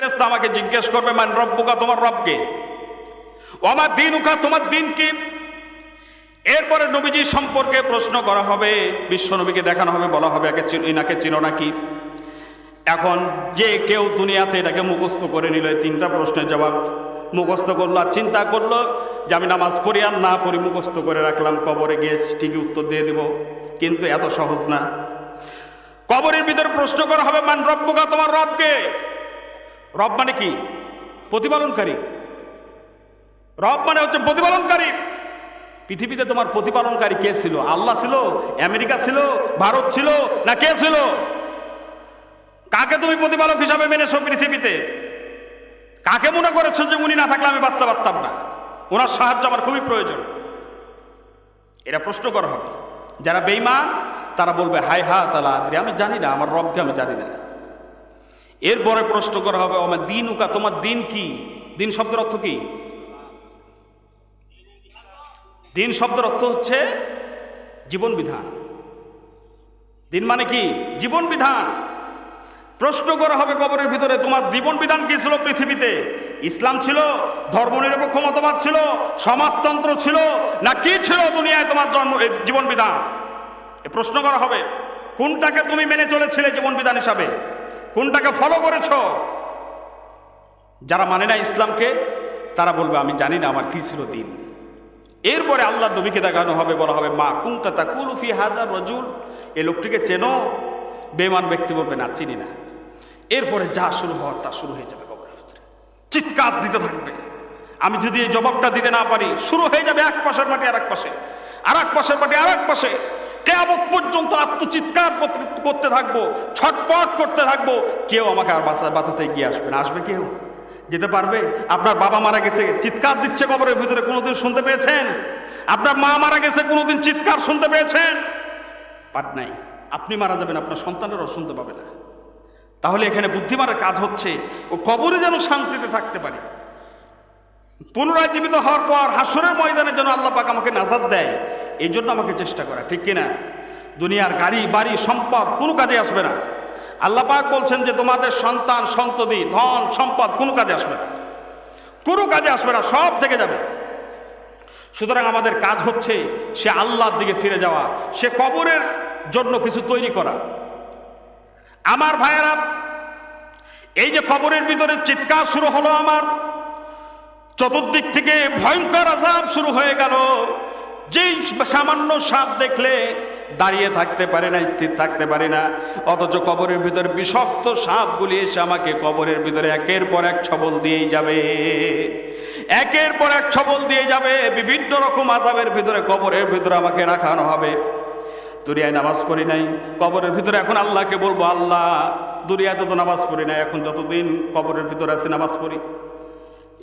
আমাকে জিজ্ঞেস করবে, মান রব্বুকা, তোমার রবকে আমার দিন উকা তোমার দিন কি? এরপরে নবীজি সম্পর্কে প্রশ্ন করা হবে, বিশ্ব নবীকে দেখানো হবে, বলা হবে, একে ইনাকে চিনো নাকি এখন যে কেউ দুনিয়াতে এটাকে মুখস্থ করে নিল তিনটা প্রশ্নের জবাব মুখস্থ করল আর চিন্তা করল যে আমি নামাজ পড়ি আর না পড়ি মুখস্থ করে রাখলাম, কবরে গিয়ে ঠিকই উত্তর দিয়ে দেব, কিন্তু এত সহজ না। কবরের ভিতরে প্রশ্ন করা হবে, মান রব্বুকা, তোমার রবকে রব মানে কি? প্রতিপালনকারী। রব মানে হচ্ছে প্রতিপালনকারী। পৃথিবীতে তোমার প্রতিপালনকারী কে ছিল? আল্লাহ ছিল? আমেরিকা ছিল? ভারত ছিল? না কে ছিল? কাকে তুমি প্রতিপালক হিসাবে মেনেছো পৃথিবীতে? কাকে মনে করেছ যে উনি না থাকলে আমি বাঁচতে পারতাম না? ওনার সাহায্য আমার খুবই প্রয়োজন। এটা প্রশ্ন করা হবে। যারা বেইমান তারা বলবে হাই হা তালা আদ্রি। আমি জানি না, আমার রবকে আমি জানি না। এরপরে প্রশ্ন করা হবে আমার দিন উকা তোমার দিন কি? দিন শব্দের অর্থ কি? দিন শব্দের অর্থ হচ্ছে জীবন বিধান। দিন মানে কি? জীবন বিধান। প্রশ্ন করা হবে কবরের ভিতরে, তোমার জীবন বিধান কি ছিল পৃথিবীতে? ইসলাম ছিল, ধর্মনিরপেক্ষ মতবাদ ছিল, সমাজতন্ত্র ছিল, না কি ছিল দুনিয়ায় তোমার জন্ম জীবন বিধান? প্রশ্ন করা হবে, কোনটাকে তুমি মেনে চলেছিলে জীবন বিধান হিসাবে? কোনটাকে ফলো করেছ? যারা মানে না ইসলামকে, তারা বলবে, আমি জানি না আমার কি ছিল দিন। এরপরে আল্লাহ নবীকে দেখানো হবে, বলা হবে, মা কুন্তা তা কুলুফি হাজার রজুল। এ লোকটিকে চেনো বেমান ব্যক্তি বলবে, না, চিনি না। এরপরে যা শুরু হওয়ার তা শুরু হয়ে যাবে কবরের ভিতরে। চিৎকার দিতে থাকবে। আমি যদি এই জবাবটা দিতে না পারি, শুরু হয়ে যাবে এক পাশের মাটি আর এক পাশে আর এক পাশের মাটি আর এক পাশে। কেয়ামত পর্যন্ত আত্মচিৎকার করতে- থাকব, ছটপট করতে থাকব। কেউ আমাকে আর বাঁচা, বাঁচাতে এগিয়ে আসবে না। আসবে কেউ? যেতে পারবে? আপনার বাবা মারা গেছে, চিৎকার দিচ্ছে কবরের ভিতরে, কোনোদিন শুনতে পেয়েছেন? আপনার মা মারা গেছে, কোনোদিন চিৎকার শুনতে পেয়েছেন? পার নাই। আপনি মারা যাবেন, আপনার সন্তানেরও শুনতে পাবে না। তাহলে এখানে বুদ্ধিমানের কাজ হচ্ছে, ও কবরে যেন শান্তিতে থাকতে পারে। পুনরায় জীবিত হওয়ার পর হাসরের ময়দানে যেন আল্লাহ পাক আমাকে নাজাদ দেয়, এই জন্য আমাকে চেষ্টা করা, ঠিক কিনা? দুনিয়ার গাড়ি, বাড়ি, সম্পদ কোনো কাজে আসবে না। আল্লাহ পাক বলছেন যে তোমাদের সন্তান, সন্ততি, ধন, সম্পদ কোনো কাজে আসবে না। কোনো কাজে আসবে না, সব থেকে যাবে। সুতরাং আমাদের কাজ হচ্ছে সে আল্লাহর দিকে ফিরে যাওয়া, সে কবরের জন্য কিছু তৈরি করা। আমার ভাইয়েরা, এই যে কবরের ভিতরে চিৎকার শুরু হলো আমার চতুর্দিক থেকে ভয়ঙ্কর আজাব শুরু হয়ে গেল। যেই সামান্য সাপ দেখলে দাঁড়িয়ে থাকতে পারে না, স্থির থাকতে পারে না, অথচ কবরের ভিতরে বিষাক্ত সাপগুলি এসে আমাকে কবরের ভিতরে একের পর এক ছবল দিয়েই যাবে। একের পর এক ছবল দিয়ে যাবে, বিভিন্ন রকম আজাবের ভিতরে কবরের ভিতরে আমাকে রাখানো হবে। দুনিয়ায় নামাজ পড়ি নাই, কবরের ভিতরে এখন আল্লাহকে বলব, আল্লাহ দুনিয়াতে তো নামাজ পড়ি নাই, এখন যতদিন কবরের ভিতরে আছে নামাজ পড়ি।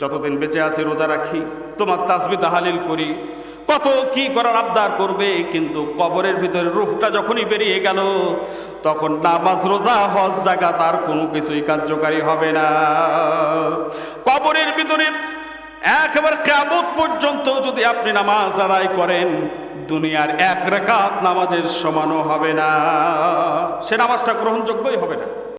যতদিন বেঁচে আছে, রোজা রাখি, তোমার তাসবি তাহালিল করি। কত কি করার আবদার করবে, কিন্তু কবরের ভিতরে রূপটা যখনই বেরিয়ে গেল, তখন নামাজ, রোজা, হজ জায়গা তার কোনো কিছুই কার্যকারী হবে না। কবরের ভিতরে একবার কেমন পর্যন্ত যদি আপনি নামাজ আদায় করেন, দুনিয়ার এক রেখাত নামাজের সমানও হবে না। সে নামাজটা গ্রহণযোগ্যই হবে না।